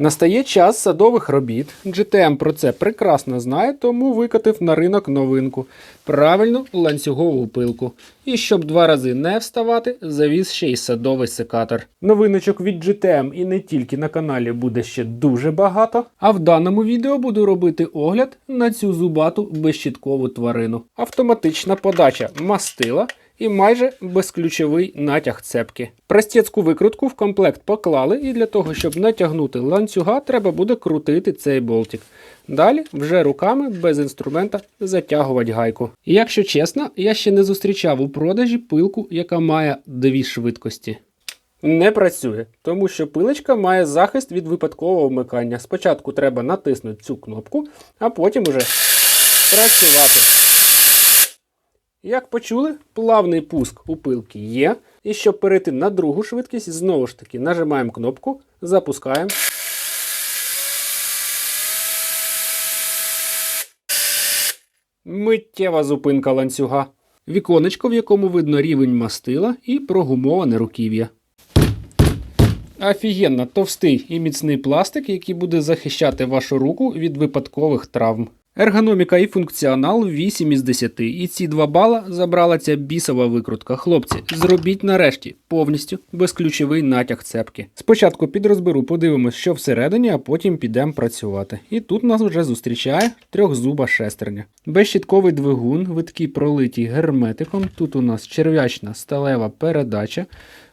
Настає час садових робіт. GTM про це прекрасно знає, тому викатив на ринок новинку. Правильну ланцюгову пилку. І щоб два рази не вставати, завіз ще й садовий секатор. Новиночок від GTM і не тільки на каналі буде ще дуже багато. А в даному відео буду робити огляд на цю зубату безщіткову тварину. Автоматична подача мастила і майже безключовий натяг цепки. Простецьку викрутку в комплект поклали, і для того, щоб натягнути ланцюга, треба буде крутити цей болтик. Далі вже руками без інструмента затягувати гайку. І якщо чесно, я ще не зустрічав у продажі пилку, яка має дві швидкості. Не працює, тому що пилочка має захист від випадкового вмикання. Спочатку треба натиснути цю кнопку, а потім уже працювати. Як почули, плавний пуск у пилки є. І щоб перейти на другу швидкість, знову ж таки нажимаємо кнопку, запускаємо. Миттєва зупинка ланцюга. Віконечко, в якому видно рівень мастила і прогумоване руків'я. Офігенно товстий і міцний пластик, який буде захищати вашу руку від випадкових травм. Ергономіка і функціонал 8 із 10. І ці два бала забрала ця бісова викрутка. Хлопці, зробіть нарешті повністю безключовий натяг цепки. Спочатку під розберу подивимось, що всередині, а потім підемо працювати. І тут нас вже зустрічає трьохзуба шестерня. Безщітковий двигун, витки пролиті герметиком. Тут у нас черв'ячна сталева передача.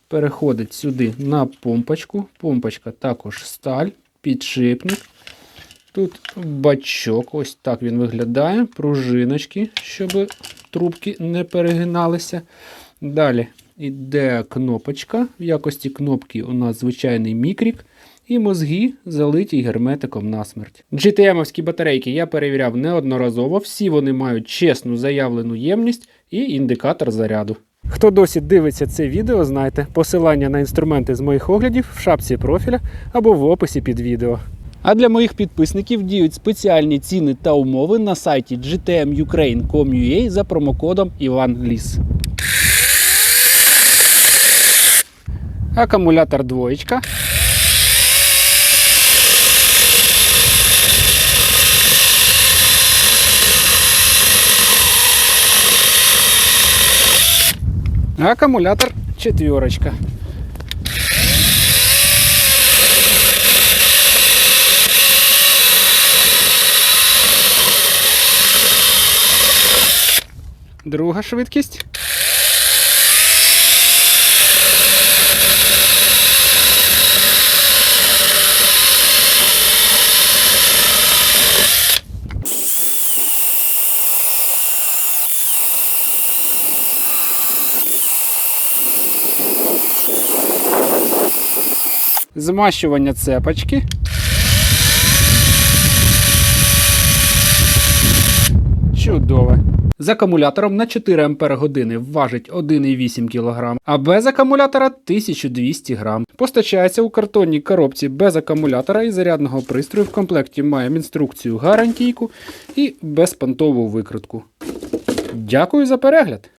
Переходить сюди на помпочку. Помпочка також сталь, підшипник. Тут бачок, ось так він виглядає. Пружиночки, щоб трубки не перегиналися. Далі йде кнопочка. В якості кнопки у нас звичайний мікрік. І мозги залиті герметиком насмерть. GTM-овські батарейки я перевіряв неодноразово. Всі вони мають чесну заявлену ємність і індикатор заряду. Хто досі дивиться це відео, знайте посилання на інструменти з моїх оглядів в шапці профіля або в описі під відео. А для моїх підписників діють спеціальні ціни та умови на сайті gtmukraine.com.ua за промокодом IvanLis. Акумулятор двоєчка. Акумулятор четверочка. Друга швидкість. Змащування цепочки. Чудове. З акумулятором на 4 Ампер години важить 1,8 кг, а без акумулятора 1200 г. Постачається у картонній коробці без акумулятора і зарядного пристрою. В комплекті маємо інструкцію гарантійку і безпонтову викрутку. Дякую за перегляд!